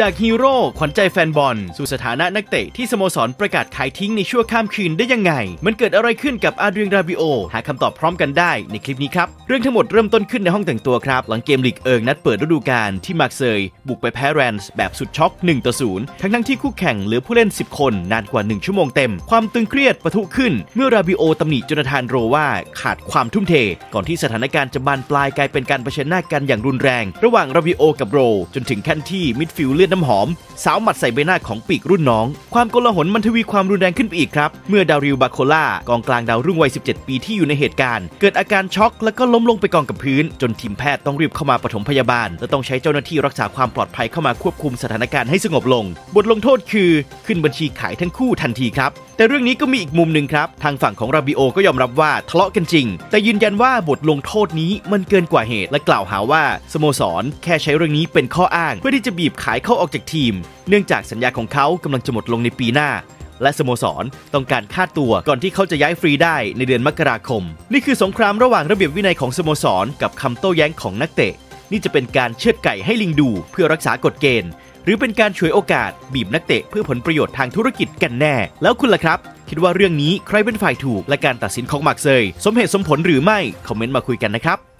จากฮีโร่ขวัญใจแฟนบอล สู่สถานะนักเตะที่สโมสรประกาศขายทิ้งในชั่วข้ามคืนได้ยังไง มันเกิดอะไรขึ้นกับอาเดรียนราบิโอ หาคำตอบพร้อมกันได้ในคลิปนี้ครับ เรื่องทั้งหมดเริ่มต้นขึ้นในห้องแต่งตัวครับ หลังเกมลีกเอิงนัดเปิดฤดูกาลที่มาร์เซยบุกไปแพ้แรนส์แบบสุดช็อก1ต่อ0ทั้งทั้งที่คู่แข่งเหลือผู้เล่น 10 คนนานกว่า 1 ชั่วโมงเต็ม ความตึงเครียดปะทุขึ้น เมื่อราบิโอตำหนิจนาธานโรว่าขาดความทุ่มเท ก่อนที่สถานการณ์จะบานปลายกลายเป็นการเผชิญหน้ากันอย่างรุนแรง ระหว่างราบิโอกับโร จนถึงขั้นที่มิดฟิลเลอดน้ำหอม สาวหมัดใส่ใบหน้าของปีกรุ่นน้อง ความโกลาหลมันทวีความรุนแรงขึ้นไปอีกครับ เมื่อดาริลบาโคล่ากองกลางดาวรุ่งวัย 17 ปีที่อยู่ในเหตุการณ์ เกิดอาการช็อกแล้วก็ล้มลงไปกองกับพื้น จนทีมแพทย์ต้องรีบเข้ามาปฐมพยาบาล และต้องใช้เจ้าหน้าที่รักษาความปลอดภัยเข้ามาควบคุมสถานการณ์ให้สงบลง บทลงโทษคือ ขึ้นบัญชีขายทั้งคู่ทันทีครับแต่เรื่องนี้ก็มีอีกมุมหนึ่งครับ ทางฝั่งของราบิโอก็ยอมรับว่าทะเลาะกันจริง แต่ยืนยันว่าบทลงโทษนี้มันเกินกว่าเหตุและกล่าวหาว่าสโมสร แค่ใช้เรื่องนี้เป็นข้ออ้าง เพื่อที่จะบีบขายเขาออกจากทีม เนื่องจากสัญญาของเขากำลังจะหมดลงในปีหน้า และสโมสรต้องการค่าตัวก่อนที่เขาจะย้ายฟรีได้ในเดือนมกราคม นี่คือสงครามระหว่างระเบียบวินัยของสโมสร กับคำโต้แย้งของนักเตะ นี่จะเป็นการเชือดไก่ให้ลิงดูเพื่อรักษากฎเกณฑ์ หรือเป็นการฉวยโอกาสบีบนักเตะเพื่อผลประโยชน์ทางธุรกิจกันแน่ แล้วคุณล่ะครับ คิดว่าเรื่องนี้ใครเป็นฝ่ายถูก และการตัดสินของมาร์กเซยสมเหตุสมผลหรือไม่คอมเมนต์มาคุยกันนะครับ